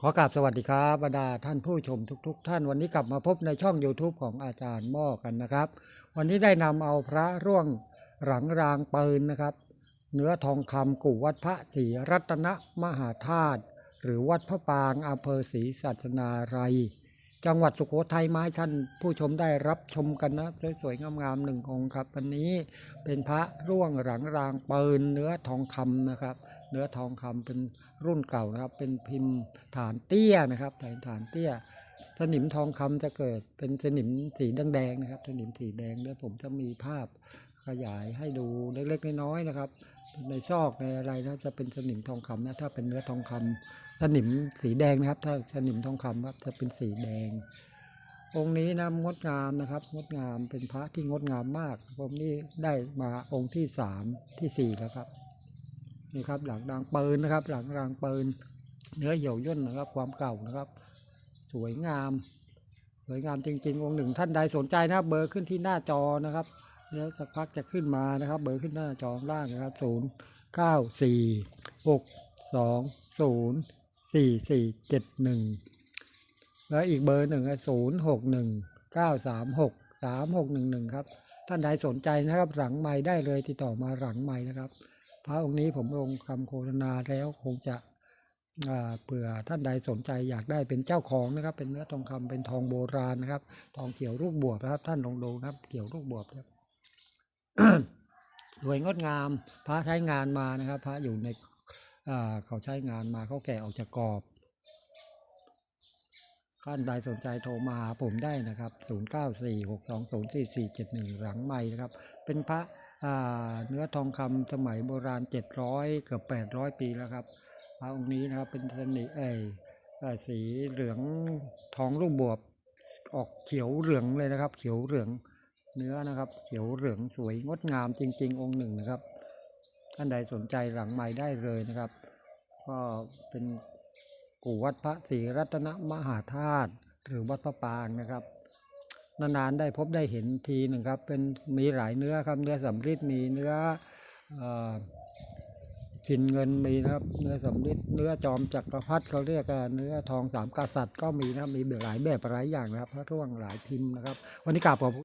ขอกราบสวัสดีครับบรรดาท่านผู้ชมทุก ๆ ท่านวันนี้กลับมาพบในช่อง YouTube ของอาจารย์ม่อกันนะครับ วันนี้ได้นำเอาพระร่วงหลังรางปืนนะครับ เนื้อทองคำกู่วัดพระศรีรัตนมหาธาตุหรือวัดพระปางอำเภอศรีสัชนาลัย จังหวัดสุโขทัยมาให้ท่านผู้ชมได้รับชมกันนะสวยๆงามๆหนึ่งองค์ครับวันนี้เป็นพระร่วงหลังรางปืนเนื้อทองคำนะครับ เนื้อทองคำเป็นรุ่นเก่านะครับ เป็นพิมพ์ฐานเตี้ยนะครับฐานฐานเตี้ย สนิมทองคำจะเกิดเป็นสนิมสีแดงๆนะครับ สนิมสีแดงแล้วผมจะมีภาพขยายให้ดูเล็กๆน้อยๆนะครับ ในซอกในอะไรนะจะเป็นสนิมทองคำนะ ถ้าเป็นเนื้อทองคำสนิมสีแดงนะครับ ถ้าสนิมทองคำครับจะเป็นสีแดง องค์นี้นะงดงามนะครับ งดงามเป็นพระที่งดงามมาก ผมนี่ได้มาองค์ที่สามที่สี่แล้วครับนี่ครับ หลังรางปืนนะครับ หลังรางปืน เนื้อเหี่ยวย่นนะครับ ความเก่านะครับ สวยงามสวยงามจริง ๆ องค์หนึ่งท่านใดสนใจนะเบอร์ขึ้นที่หน้าจอนะครับ เดี๋ยวสักพักจะขึ้นมานะครับ เบอร์ขึ้นหน้าจองล่างนะครับศูนย์เก้าสี่หกสองศูนย์สี่สี่เจ็ดหนึ่งแล้วอีกเบอร์หนึ่งศูนย์หกหนึ่งเก้าสามหกสามหกหนึ่งหนึ่งครับ ท่านใดสนใจนะครับ หลังไม้ได้เลยติดต่อมาหลังไม้นะครับ พระองค์นี้ผมลงคำโฆษณาแล้วคงจะเผื่อท่านใดสนใจอยากได้เป็นเจ้าของนะครับ เป็นเนื้อทองคำเป็นทองโบราณนะครับ ทองเกี่ยวลูกบวบนะครับ ท่านลองดูนะครับ เกี่ยวลูกบวบครับ สวยงดงาม พระใช้งานมานะครับ พระอยู่ในเขาใช้งานมาเขาแกะออกจากกรอบท่านใดสนใจโทรมาหาผมได้นะครับ 0946204471 หลังใหม่นะครับ เป็นพระเนื้อทองคำสมัยโบราณ 700 เกือบ 800 ปีแล้วครับพระองค์นี้นะครับเป็นสนิเอยเอ่อสีเหลืองทองลูกบวบออกเขียวเหลืองเลยนะครับ เขียวเหลือง เนื้อนะครับ เขียวเหลืองสวยงดงามจริง ๆ องค์หนึ่งนะครับ ท่านใดสนใจหลังไม้ได้เลยนะครับ ก็เป็นกู่วัดพระศรีรัตนมหาธาตุหรือวัดพระปางนะครับ นานๆได้พบได้เห็นทีหนึ่งครับ เป็นมีหลายเนื้อครับเนื้อสำริดมีเนื้อชินเงินมีนะครับ เนื้อสำริดเนื้อจอมจักรพรรดิเขาเรียกเนื้อทองสามกษัตริย์ก็มีนะครับมีหลายแบบหลายอย่างนะครับพระร่วงหลายพิมพ์นะครับ วันนี้กราบขอบ